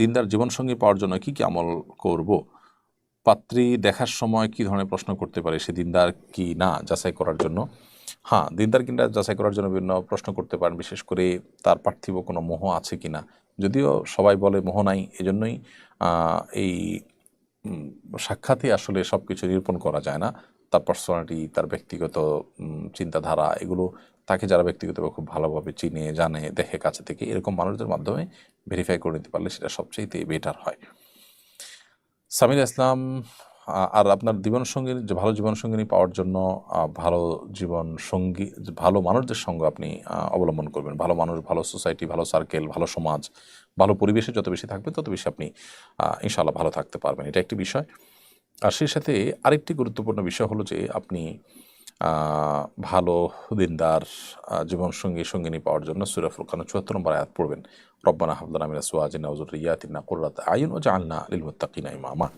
দিনদার জীবনসঙ্গী পাওয়ার জন্য কি কি আমল করব? পাত্রী দেখার সময় কি ধরনের প্রশ্ন করতে পারে? সে দিনদার কি না যাচাই করার জন্য? হ্যাঁ দিনদার কিনা যাচাই করার জন্য বিভিন্ন প্রশ্ন করতে পারেন, বিশেষ করে তার পার্থিব কোনো মোহ আছে কি না যদিও সবাই বলে মোহ নাই, এজন্যই এই সাক্ষাতে আসলে সব কিছু নিরূপণ করা যায় না। তার পার্সোনালিটি তার ব্যক্তিগত চিন্তাধারা, এগুলো তাকে যারা ব্যক্তিগতভাবে খুব ভালোভাবে চিনে, জানে, দেখে, কাছে থেকে এরকম মানুষদের মাধ্যমে ভেরিফাই করে নিতে পারলে সেটা সবচেয়ে বেটার হয়। সামির ইসলাম আর আপনার জীবনসঙ্গী যে ভালো জীবনসঙ্গিনী পাওয়ার জন্য ভালো জীবন সঙ্গী ভালো মানুষদের সঙ্গ আপনি অবলম্বন করবেন। ভালো মানুষ, ভালো সোসাইটি ভালো সার্কেল ভালো সমাজ, ভালো পরিবেশে যত বেশি থাকবে তত বেশি আপনি ইনশাআল্লাহ ভালো থাকতে পারবেন। এটা একটি বিষয়। আর সেই সাথে আরেকটি গুরুত্বপূর্ণ বিষয় হলো যে আপনি ভালো, দিনদার জীবনসঙ্গী সঙ্গিনী পাওয়ার জন্য সুরা ফুরকান চুয়াত্তর নম্বর আয়াত পড়বেন। রব্বানা হাবদানা মিনা সুয়াজিনা ওজুর রিয়াতিনা কুররাত আইন ও জাআলনা লিল মুত্তাকিনা ইমামা।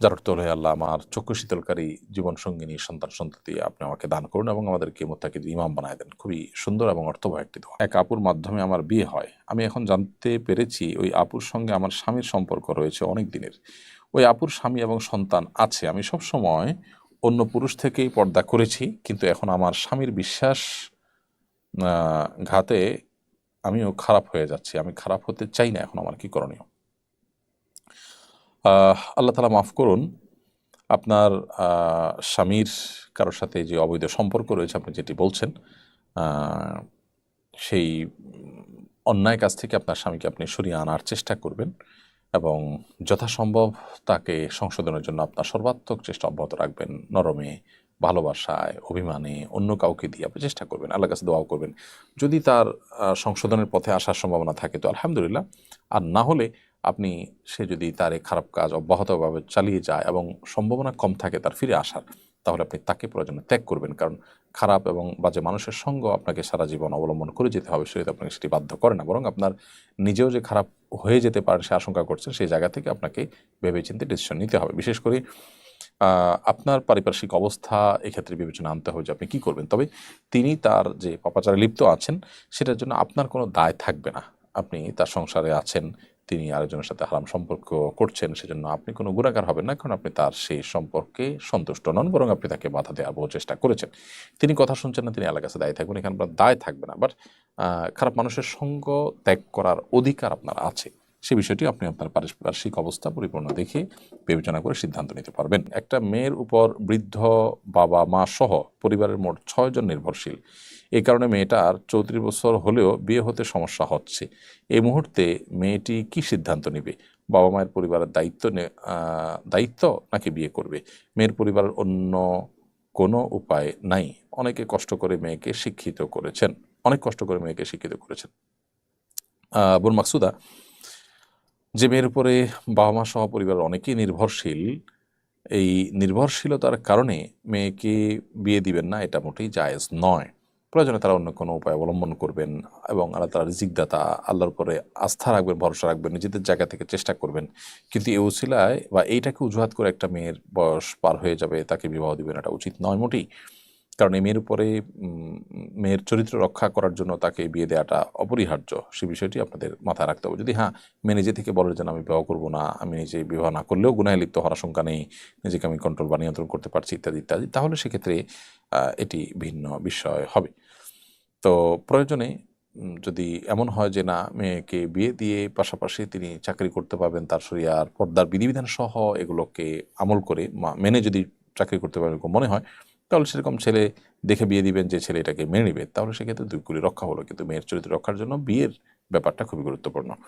যার অর্থ হলো আল্লাহ, আমার চক্ষু শীতলকারী, জীবন সঙ্গিনী, সন্তান সন্ততি, আপনি আমাকে দান করুন এবং আমাদেরকে মোত্তাকিদ ইমাম বানায় দেন। খুবই সুন্দর এবং অর্থবহ একটি দোয়া। এক আপুর মাধ্যমে আমার বিয়ে হয়। আমি এখন জানতে পেরেছি, ওই আপুর সঙ্গে আমার স্বামীর সম্পর্ক রয়েছে অনেক দিনের। ওই আপুর স্বামী এবং সন্তান আছে। আমি সব সময় অন্য পুরুষ থেকেই পর্দা করেছি, কিন্তু এখন আমার স্বামীর বিশ্বাস ঘাতে আমিও খারাপ হয়ে যাচ্ছি। আমি খারাপ হতে চাই না এখন আমার, কি করণীয়? আল্লাহ তালা মাফ করুন, আপনার স্বামীর কারোর সাথে যে অবৈধ সম্পর্ক রয়েছে, আপনি যেটি বলছেন সেই অন্যায় কাজ থেকে আপনার স্বামীকে আপনি সরিয়ে আনার চেষ্টা করবেন। এবং যথাসম্ভব তাকে সংশোধনের জন্য আপনার সর্বাত্মক চেষ্টা অব্যাহত রাখবেন। নরমে, ভালোবাসায়, অভিমানে অন্য কাউকে দিয়ে আপনি চেষ্টা করবেন আল্লাহ কাছে দোয়াও করবেন। যদি তার সংশোধনের পথে আসার সম্ভাবনা থাকে তো আলহামদুলিল্লাহ। আর না হলে আপনি, সে যদি তার খারাপ কাজ অব্যাহতভাবে চালিয়ে যায় এবং সম্ভাবনা কম থাকে তার ফিরে আসার তাহলে আপনি তাকে প্রয়োজনে ত্যাগ করবেন। কারণ খারাপ এবং বাজে মানুষের সঙ্গ আপনাকে সারা জীবন অবলম্বন করে যেতে হবে সেটা আপনাকে সেটি বাধ্য করে না। বরং আপনার নিজেও যে খারাপ হয়ে যেতে পারেন সে আশঙ্কা করছেন, সেই জায়গা থেকে আপনাকে ভেবেচিন্তে ডিসিশন নিতে হবে। বিশেষ করে আপনার পারিপার্শ্বিক অবস্থা এক্ষেত্রে বিবেচনা আনতে হবে যে আপনি কী করবেন। তবে তিনি তার যে পাপাচারে লিপ্ত আছেন, সেটার জন্য আপনার কোনো দায় থাকবে না। আপনি তার সংসারে আছেন তিনি আরেকজনের সাথে হারাম সম্পর্ক করছেন, সেজন্য আপনি কোনো গুণাকার হবেন না, কারণ আপনি তার সেই সম্পর্কে সন্তুষ্ট নন, বরং আপনি তাকে বাধা দেওয়ার বহু চেষ্টা করেছেন। তিনি কথা শুনছেন না, তিনি আল্লাহ কাছে দায়ী থাকবেন, এখানে আপনার দায় থাকবে না বাট খারাপ মানুষের সঙ্গ ত্যাগ করার অধিকার আপনার আছে। সে বিষয়টি আপনি আপনার পারিপার্শ্বিক অবস্থা পরিপূর্ণ দেখে বিবেচনা করে সিদ্ধান্ত নিতে পারবেন। একটা মেয়ের উপর বৃদ্ধ বাবা, মা সহ পরিবারের মোট ছয়জন নির্ভরশীল। এই কারণে মেয়েটার চৌত্রিশ বছর হলেও বিয়ে হতে সমস্যা হচ্ছে। এই মুহূর্তে মেয়েটি কি সিদ্ধান্ত নেবে? বাবা মায়ের পরিবারের দায়িত্ব দায়িত্ব নাকি বিয়ে করবে? মেয়ের পরিবারের অন্য কোনো উপায় নাই। অনেকে কষ্ট করে মেয়েকে শিক্ষিত করেছেন। অনেক কষ্ট করে মেয়েকে শিক্ষিত করেছেন। বোন মাকসুদা যে মেয়ের উপরে বাবা মা সহ পরিবারের অনেকেই নির্ভরশীল, এই নির্ভরশীলতার কারণে মেয়েকে বিয়ে দিবেন না, এটা মোটেই জায়েজ নয়। প্রয়োজনে তারা অন্য কোনো উপায় অবলম্বন করবেন এবং আল্লাহ তালা রিজিকদাতা আল্লাহর পরে আস্থা রাখবেন, ভরসা রাখবেন, নিজেদের জায়গা থেকে চেষ্টা করবেন। কিন্তু এই উসিলায় বা এইটাকে অজুহাত করে একটা মেয়ের বয়স পার হয়ে যাবে, তাকে বিবাহ দিবেন এটা উচিত নয় মোটেই। কারণ এই মেয়ের উপরে মেয়ের চরিত্র রক্ষা করার জন্য তাকে বিয়ে দেওয়াটা অপরিহার্য। সে বিষয়টি আপনাদের মাথায় রাখতে হবে। যদি হ্যাঁ মেয়ে নিজে থেকে বলে যে আমি বিবাহ করব না, আমি নিজে বিবাহ না করলেও গুনায় লিপ্ত হওয়ার আশঙ্কা নেই, নিজেকে আমি কন্ট্রোল বা নিয়ন্ত্রণ করতে পারছি, ইত্যাদি ইত্যাদি, তাহলে সেক্ষেত্রে এটি ভিন্ন বিষয় হবে। তো প্রয়োজনে যদি এমন হয় যে, না, মেয়েকে বিয়ে দিয়ে পাশাপাশি তিনি চাকরি করতে পারবেন, তার শরিয়ার পর্দার বিধিবিধান সহ এগুলোকে আমল করে মেনে যদি চাকরি করতে পারবেন মনে হয় তাহলে সেরকম ছেলে দেখে বিয়ে দিবেন যে ছেলে এটাকে মেনে নেবে, তাহলে সেক্ষেত্রে দুই কুলি রক্ষা হলো। কিন্তু মেয়ের চরিত্র রক্ষার জন্য বিয়ের ব্যাপারটা খুবই গুরুত্বপূর্ণ।